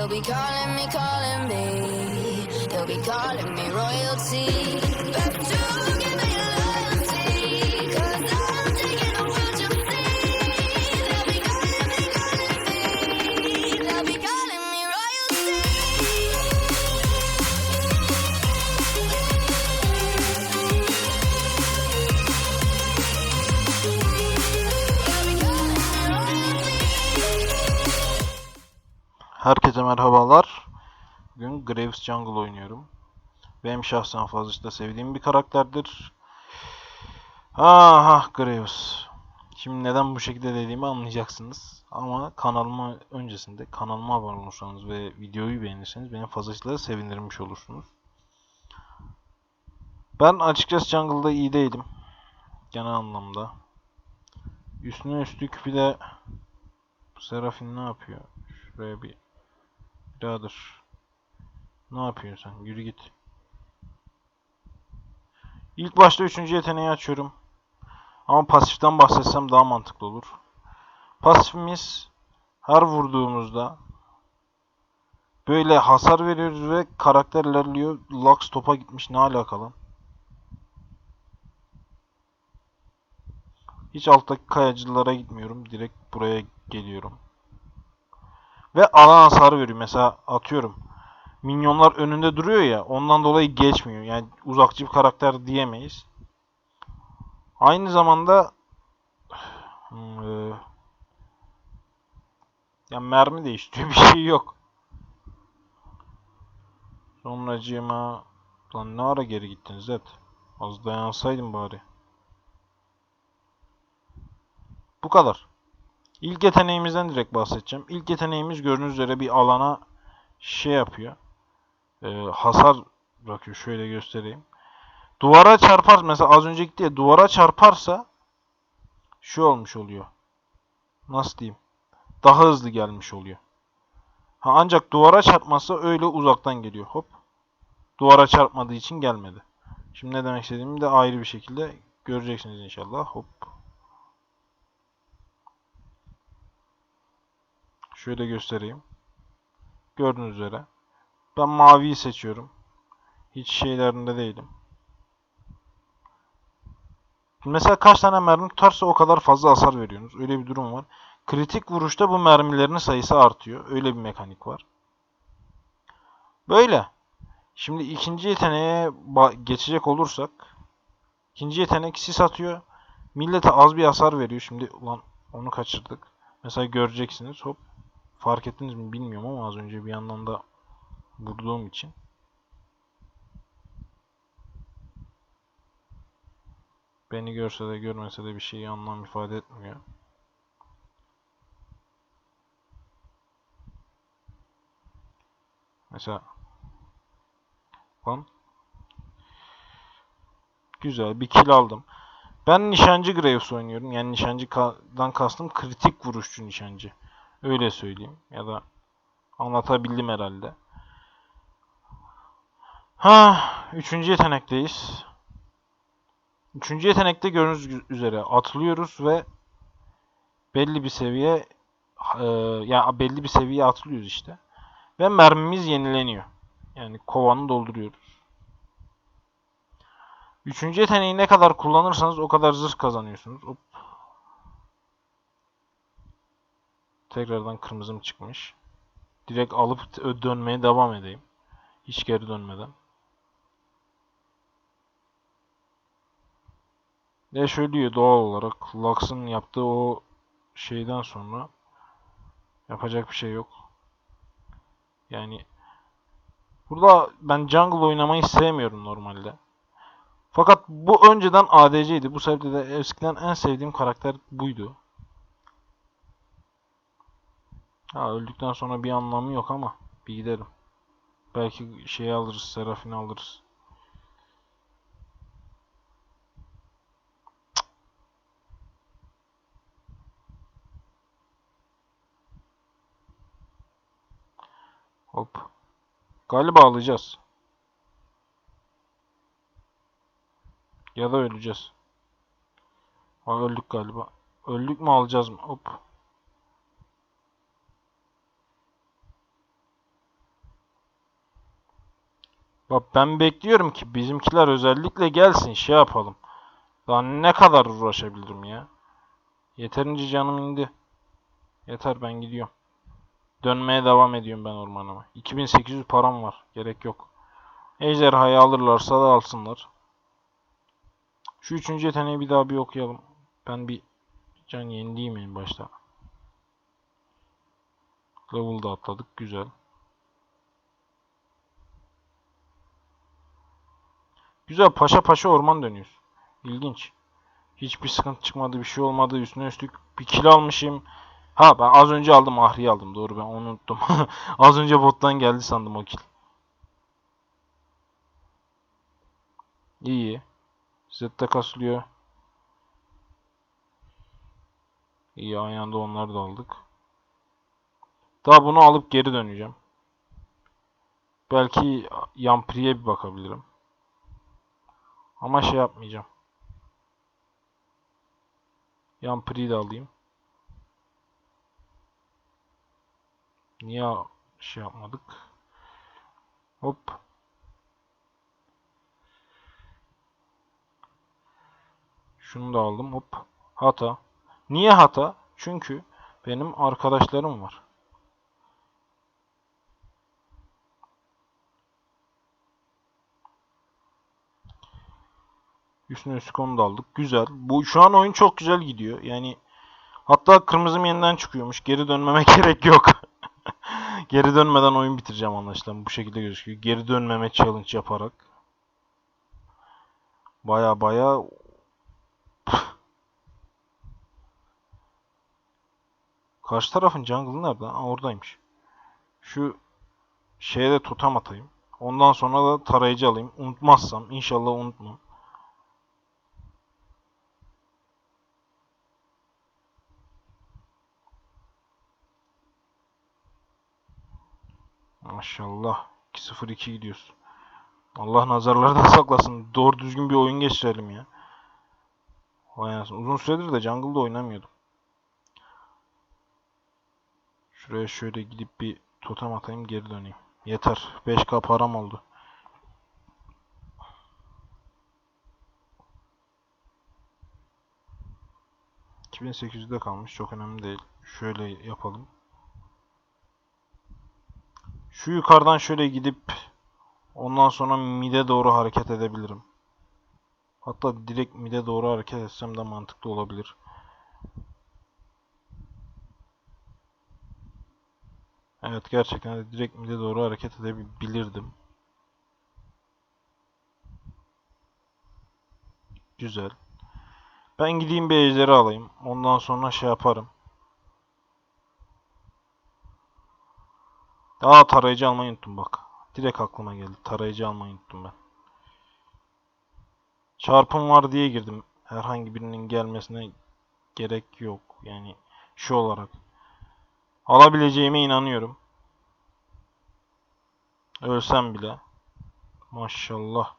They'll be calling me, calling me. They'll be calling me royalty. Herkese merhabalar. Bugün Graves Jungle oynuyorum. Benim şahsen fazlasıyla sevdiğim bir karakterdir. Aha Graves. Şimdi neden bu şekilde dediğimi anlayacaksınız. Ama kanalıma öncesinde kanalıma abone olursanız ve videoyu beğenirseniz beni fazlasıyla sevindirmiş olursunuz. Ben açıkçası jungle'da iyi değilim. Genel anlamda. Üstüne üstlük bir de Serafin ne yapıyor? Şuraya bir Birader. Ne yapıyorsun sen? Yürü git. İlk başta üçüncü yeteneği açıyorum. Ama pasiften bahsetsem daha mantıklı olur. Pasifimiz her vurduğumuzda böyle hasar veriyoruz ve karakter ilerliyor. Lux topa gitmiş. Ne alakalı? Hiç alttaki kayacılara gitmiyorum. Direkt buraya geliyorum. Ve alan hasarı veriyor. Mesela atıyorum. Minyonlar önünde duruyor ya. Ondan dolayı geçmiyor. Yani uzakçı bir karakter diyemeyiz. Aynı zamanda hmm, e, ya mermi değiştiriyor. Bir şey yok. Sonracığıma lan ne ara geri gittin Zed? Az dayansaydın bari. Bu kadar. İlk yeteneğimizden direkt bahsedeceğim. İlk yeteneğimiz gördüğünüz üzere bir alana şey yapıyor. Ee, hasar bırakıyor. Şöyle göstereyim. Duvara çarpar mesela az önceki diye duvara çarparsa şu olmuş oluyor. Nasıl diyeyim? Daha hızlı gelmiş oluyor. Ha ancak duvara çarpmazsa öyle uzaktan geliyor. Hop. Duvara çarpmadığı için gelmedi. Şimdi ne demek istediğimi de ayrı bir şekilde göreceksiniz inşallah. Hop. Şöyle göstereyim. Gördüğünüz üzere. Ben maviyi seçiyorum. Hiç şeylerinde değilim. Mesela kaç tane mermi tutarsa o kadar fazla hasar veriyorsunuz. Öyle bir durum var. Kritik vuruşta bu mermilerin sayısı artıyor. Öyle bir mekanik var. Böyle. Şimdi ikinci yeteneğe geçecek olursak. ikinci yetenek sis atıyor. Millete az bir hasar veriyor. Şimdi ulan onu kaçırdık. Mesela göreceksiniz. Hop. Fark ettiniz mi bilmiyorum ama az önce bir yandan da vurduğum için. Beni görse de görmese de bir şeyi anlam ifade etmiyor. Mesela Lan. Güzel bir kill aldım. Ben nişancı Graves oynuyorum. Yani nişancıdan kastım kritik vuruşçu nişancı. Öyle söyleyeyim. Ya da anlatabildim herhalde. Ha, üçüncü yetenekteyiz. Üçüncü yetenekte gördüğünüz üzere atlıyoruz ve belli bir seviye e, yani belli bir seviye atlıyoruz işte. Ve mermimiz yenileniyor. Yani kovanı dolduruyoruz. Üçüncü yeteneği ne kadar kullanırsanız o kadar zırh kazanıyorsunuz. Hop. Tekrardan kırmızım çıkmış. Direkt alıp dönmeye devam edeyim. Hiç geri dönmeden. Ve şöyle diyor doğal olarak Lux'ın yaptığı o şeyden sonra yapacak bir şey yok. Yani burada ben jungle oynamayı sevmiyorum normalde. Fakat bu önceden ADC'ydi. Bu sebeple de eskiden en sevdiğim karakter buydu. Ha öldükten sonra bir anlamı yok ama bir gidelim. Belki şey alırız, Serafini alırız. Hop. Galiba alacağız. Ya da öleceğiz. Ha, öldük galiba. Öldük mü alacağız mı? Hop. Bak ben bekliyorum ki bizimkiler özellikle gelsin şey yapalım. Daha ne kadar uğraşabilirim ya. Yeterince canım indi. Yeter ben gidiyorum. Dönmeye devam ediyorum ben ormanıma. 2800 param var. Gerek yok. Ejderhayı alırlarsa da alsınlar. Şu üçüncü yeteneği bir daha bir okuyalım. Ben bir can yenileyim en başta. Level'da atladık. Güzel. Güzel paşa paşa orman dönüyoruz. İlginç. Hiçbir sıkıntı çıkmadı, bir şey olmadı. Üstüne üstlük bir kill almışım. Ha ben az önce aldım, Ahri'yi aldım. Doğru ben onu unuttum. az önce bottan geldi sandım o kill. İyi. Zed'de kasılıyor. İyi ayağında onları da aldık. Daha bunu alıp geri döneceğim. Belki Yampri'ye bir bakabilirim. Ama şey yapmayacağım. Yampri'yi de alayım. Niye şey yapmadık? Hop. Şunu da aldım. Hop. Hata. Niye hata? Çünkü benim arkadaşlarım var. Üstüne üstlük onu da aldık. Güzel. Bu şu an oyun çok güzel gidiyor. Yani hatta kırmızım yeniden çıkıyormuş. Geri dönmeme gerek yok. Geri dönmeden oyun bitireceğim anlaşılan. Bu şekilde gözüküyor. Geri dönmeme challenge yaparak. Baya baya Karşı tarafın jungle'ı nerede? Aa, oradaymış. Şu şeye de totem atayım. Ondan sonra da tarayıcı alayım. Unutmazsam. inşallah unutmam. Maşallah. 2-0-2 gidiyoruz. Allah nazarlardan saklasın. Doğru düzgün bir oyun geçirelim ya. Vay anasını. Uzun süredir de jungle'da oynamıyordum. Şuraya şöyle gidip bir totem atayım geri döneyim. Yeter. 5k param oldu. ...2800'de kalmış. Çok önemli değil. Şöyle yapalım. Şu yukarıdan şöyle gidip... ...ondan sonra mid'e doğru hareket edebilirim. Hatta direkt mid'e doğru hareket etsem de mantıklı olabilir. Evet gerçekten de direkt mid'e doğru hareket edebilirdim. Güzel. Ben gideyim bir ejderi alayım. Ondan sonra şey yaparım. Aa tarayıcı almayı unuttum bak. Direkt aklıma geldi. Tarayıcı almayı unuttum ben. Çarpım var diye girdim. Herhangi birinin gelmesine gerek yok. Yani şu olarak. Alabileceğime inanıyorum. Ölsem bile. Maşallah.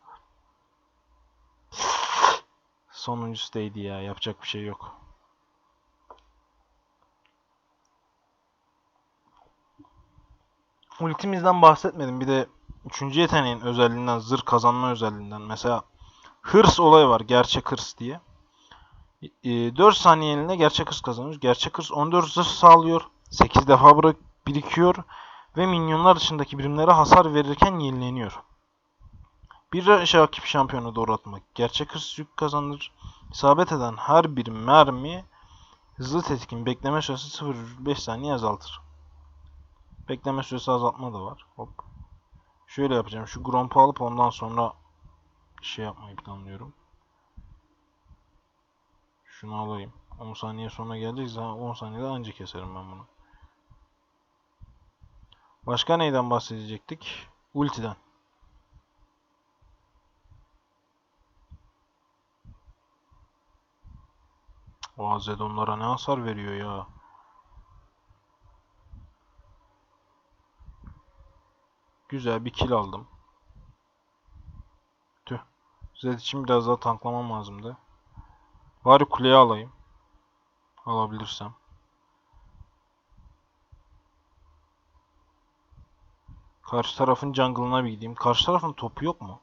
Sonuncusu değdi ya. Yapacak bir şey yok. Ultimizden bahsetmedim. Bir de üçüncü yeteneğin özelliğinden, zırh kazanma özelliğinden. Mesela hırs olayı var. Gerçek hırs diye. 4 saniyeliğine gerçek hırs kazanıyoruz. Gerçek hırs 14 zırh sağlıyor. 8 defa bırak birikiyor ve minyonlar dışındaki birimlere hasar verirken yenileniyor. Bir rakip şampiyonu doğru atmak. Gerçek hırs yük kazanır. İsabet eden her bir mermi hızlı tetkin bekleme süresi 0,5 saniye azaltır. Bekleme süresi azaltma da var. Hop. Şöyle yapacağım. Şu Gromp'u alıp ondan sonra şey yapmayı planlıyorum. Şunu alayım. 10 saniye sonra gelecek. 10 saniyede anca keserim ben bunu. Başka neyden bahsedecektik? Ultiden. O Zed onlara ne hasar veriyor ya. Güzel bir kill aldım. Tüh. Zed için biraz daha tanklamam lazımdı. Bari kuleye alayım. Alabilirsem. Karşı tarafın jungle'ına bir gideyim. Karşı tarafın topu yok mu?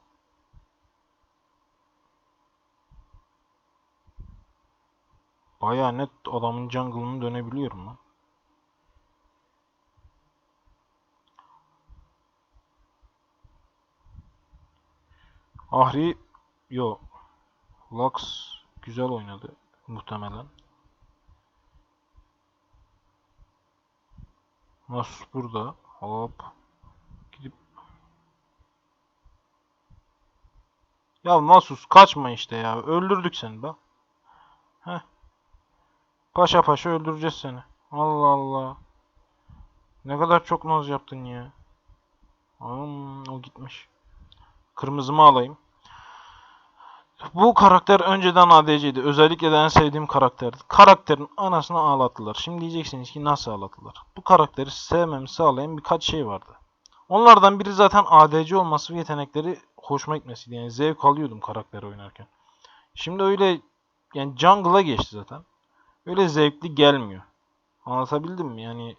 Baya net adamın jungle'ını dönebiliyorum lan. Ahri yo. Lux güzel oynadı muhtemelen. Nasus burada. Hop. Gidip Ya Nasus kaçma işte ya. Öldürdük seni be. Heh. Paşa paşa öldüreceğiz seni. Allah Allah. Ne kadar çok naz yaptın ya. Hmm, o gitmiş. Kırmızımı alayım. Bu karakter önceden ADC'ydi. Özellikle de en sevdiğim karakterdi. Karakterin anasını ağlattılar. Şimdi diyeceksiniz ki nasıl ağlattılar? Bu karakteri sevmemi sağlayan birkaç şey vardı. Onlardan biri zaten ADC olması ve yetenekleri hoşuma gitmesiydi. Yani zevk alıyordum karakteri oynarken. Şimdi öyle yani jungle'a geçti zaten. Öyle zevkli gelmiyor. Anlatabildim mi? Yani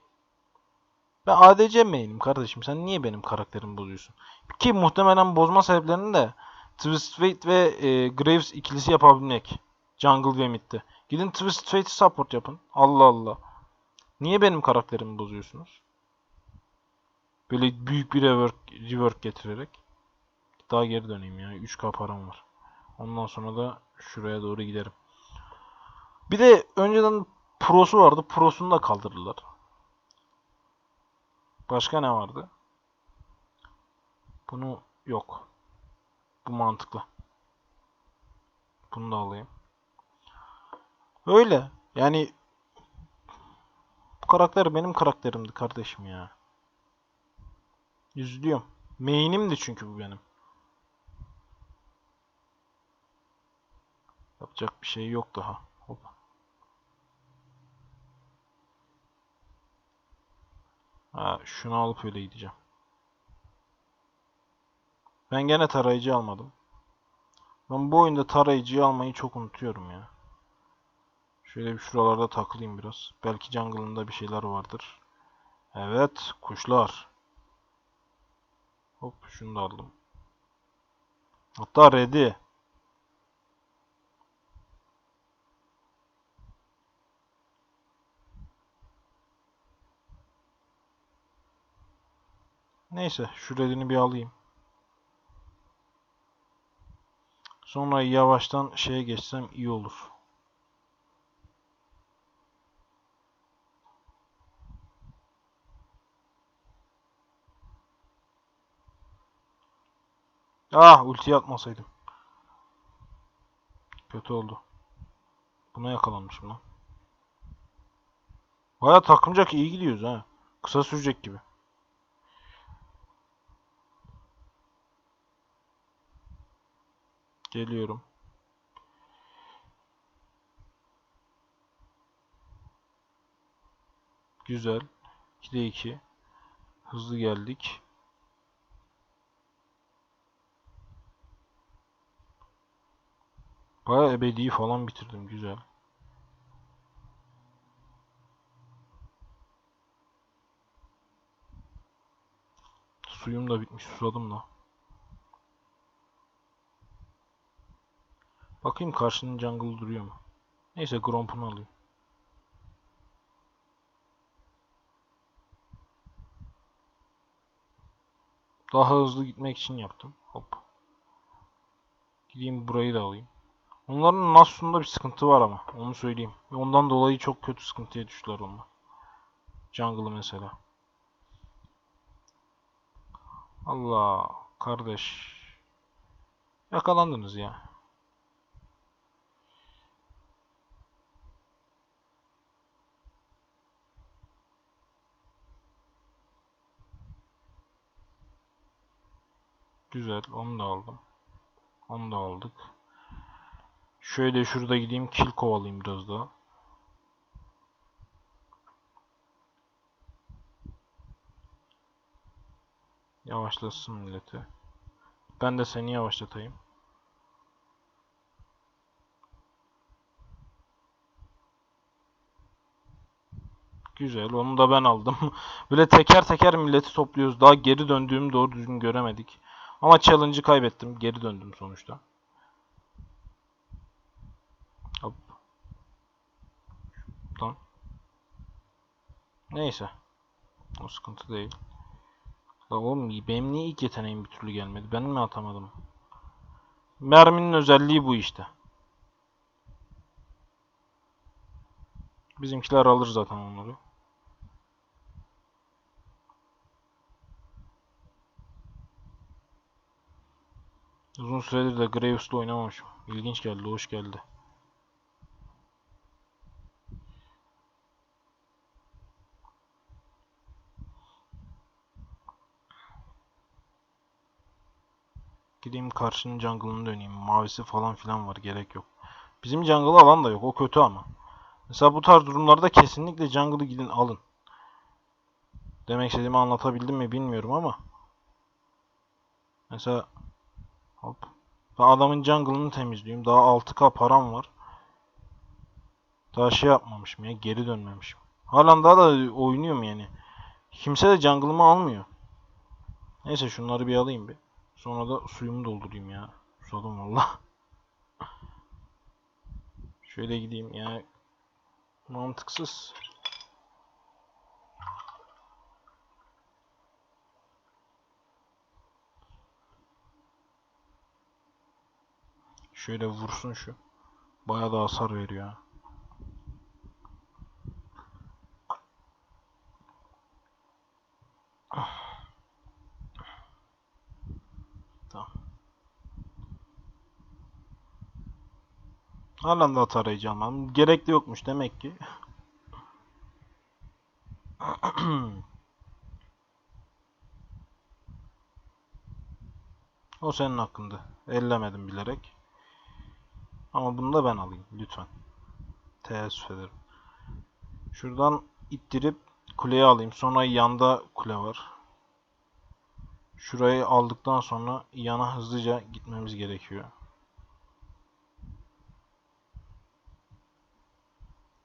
ben ADC main'im kardeşim. Sen niye benim karakterimi bozuyorsun? Ki muhtemelen bozma sebeplerini de Twisted Fate ve e, Graves ikilisi yapabilmek. Jungle ve mid'de. Gidin Twisted Fate'i support yapın. Allah Allah. Niye benim karakterimi bozuyorsunuz? Böyle büyük bir rework, rework getirerek. Daha geri döneyim ya. 3k param var. Ondan sonra da şuraya doğru giderim. Bir de önceden Pro'su vardı. Pro'sunu da kaldırdılar. Başka ne vardı? Bunu yok. Bu mantıklı. Bunu da alayım. Öyle. Yani bu karakter benim karakterimdi kardeşim ya. Üzülüyorum. Main'imdi çünkü bu benim. Yapacak bir şey yok daha. Hop. Ha, şunu alıp öyle gideceğim. Ben gene tarayıcı almadım. Ben bu oyunda tarayıcıyı almayı çok unutuyorum ya. Şöyle bir şuralarda takılayım biraz. Belki jungle'ında bir şeyler vardır. Evet, kuşlar. Hop, şunu da aldım. Hatta ready. Neyse, şu ready'ni bir alayım. Sonra yavaştan şeye geçsem iyi olur. Ah ulti atmasaydım. Kötü oldu. Buna yakalanmışım lan. Baya takımcak iyi gidiyoruz ha. Kısa sürecek gibi. Geliyorum. Güzel. 2'de 2. Hızlı geldik. Baya ebediyi falan bitirdim. Güzel. Suyum da bitmiş. Susadım da. Bakayım karşının jungle duruyor mu? Neyse Gromp'unu alayım. Daha hızlı gitmek için yaptım. Hop. Gideyim burayı da alayım. Onların Nasus'unda bir sıkıntı var ama. Onu söyleyeyim. Ondan dolayı çok kötü sıkıntıya düştüler onlar. Jungle'ı mesela. Allah kardeş. Yakalandınız ya. Güzel. Onu da aldım. Onu da aldık. Şöyle şurada gideyim. Kill kovalayayım biraz daha. Yavaşlasın milleti. Ben de seni yavaşlatayım. Güzel. Onu da ben aldım. Böyle teker teker milleti topluyoruz. Daha geri döndüğümü doğru düzgün göremedik. Ama challenge'ı kaybettim. Geri döndüm sonuçta. Hop. Şuradan. Neyse. O sıkıntı değil. La oğlum benim niye ilk yeteneğim bir türlü gelmedi? Ben mi atamadım? Merminin özelliği bu işte. Bizimkiler alır zaten onları. Uzun süredir de Graves'la oynamamışım. İlginç geldi, hoş geldi. Gideyim karşının jungle'ını döneyim. Mavisi falan filan var, gerek yok. Bizim jungle alan da yok, o kötü ama. Mesela bu tarz durumlarda kesinlikle jungle'ı gidin alın. Demek istediğimi anlatabildim mi bilmiyorum ama. Mesela hop. Ben adamın jungle'ını temizliyorum. Daha 6k param var. Daha şey yapmamışım ya. Geri dönmemişim. Halen daha da oynuyorum yani. Kimse de jungle'ımı almıyor. Neyse şunları bir alayım bir. Sonra da suyumu doldurayım ya. Susadım valla. Şöyle gideyim yani. Mantıksız. Şöyle vursun şu. Bayağı da hasar veriyor ha. Tamam. Halen de arayacağım ben. Gerekli yokmuş demek ki. O senin hakkında. Ellemedim bilerek. Ama bunu da ben alayım lütfen. Teessüf ederim. Şuradan ittirip kuleye alayım. Sonra yanda kule var. Şurayı aldıktan sonra yana hızlıca gitmemiz gerekiyor.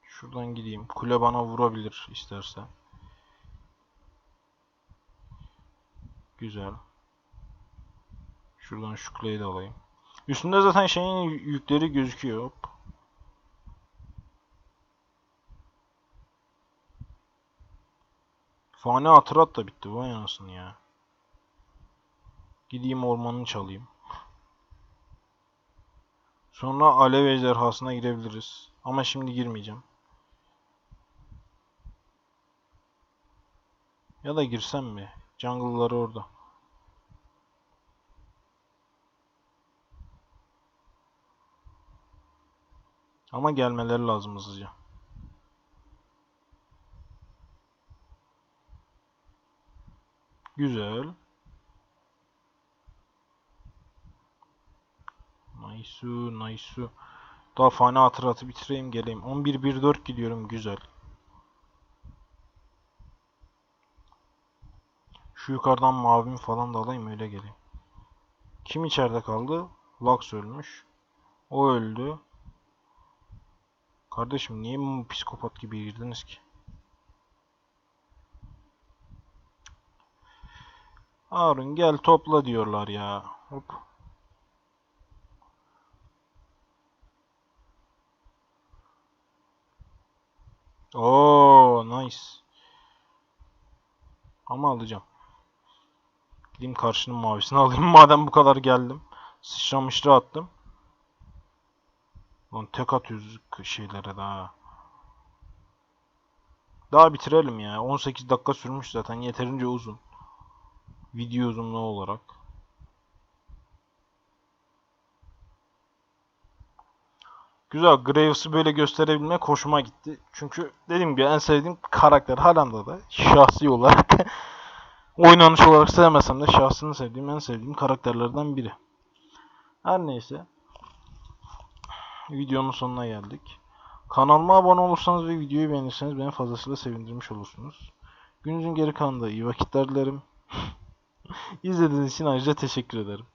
Şuradan gideyim. Kule bana vurabilir isterse. Güzel. Şuradan şu kuleyi de alayım. Üstünde zaten şeyin yükleri gözüküyor. Fani hatırat da bitti. Vay anasını ya. Gideyim ormanını çalayım. Sonra alev ejderhasına girebiliriz. Ama şimdi girmeyeceğim. Ya da girsem mi? Jungle'ları orada. Ama gelmeleri lazım hızlıca. Güzel. Nice, nice. Daha fani hatıratı bitireyim geleyim. 11-1-4 gidiyorum güzel. Şu yukarıdan mavimi falan da alayım öyle geleyim. Kim içeride kaldı? Lux ölmüş. O öldü. Kardeşim niye bu psikopat gibi girdiniz ki? Harun gel topla diyorlar ya. Hop. Oo, nice. Ama alacağım. Gideyim karşının mavisini alayım madem bu kadar geldim. Sıçramıştı attım. Lan tek atıyoruz şeylere daha. Daha bitirelim ya. 18 dakika sürmüş zaten. Yeterince uzun. Video uzunluğu olarak. Güzel. Graves'ı böyle gösterebilmek hoşuma gitti. Çünkü dediğim gibi en sevdiğim karakter Haaland'da da şahsi olarak oynanış olarak sevmesem de şahsını sevdiğim en sevdiğim karakterlerden biri. Her neyse. Videonun sonuna geldik. Kanalıma abone olursanız ve videoyu beğenirseniz beni fazlasıyla sevindirmiş olursunuz. Gününüzün geri kalanında iyi vakitler dilerim. İzlediğiniz için ayrıca teşekkür ederim.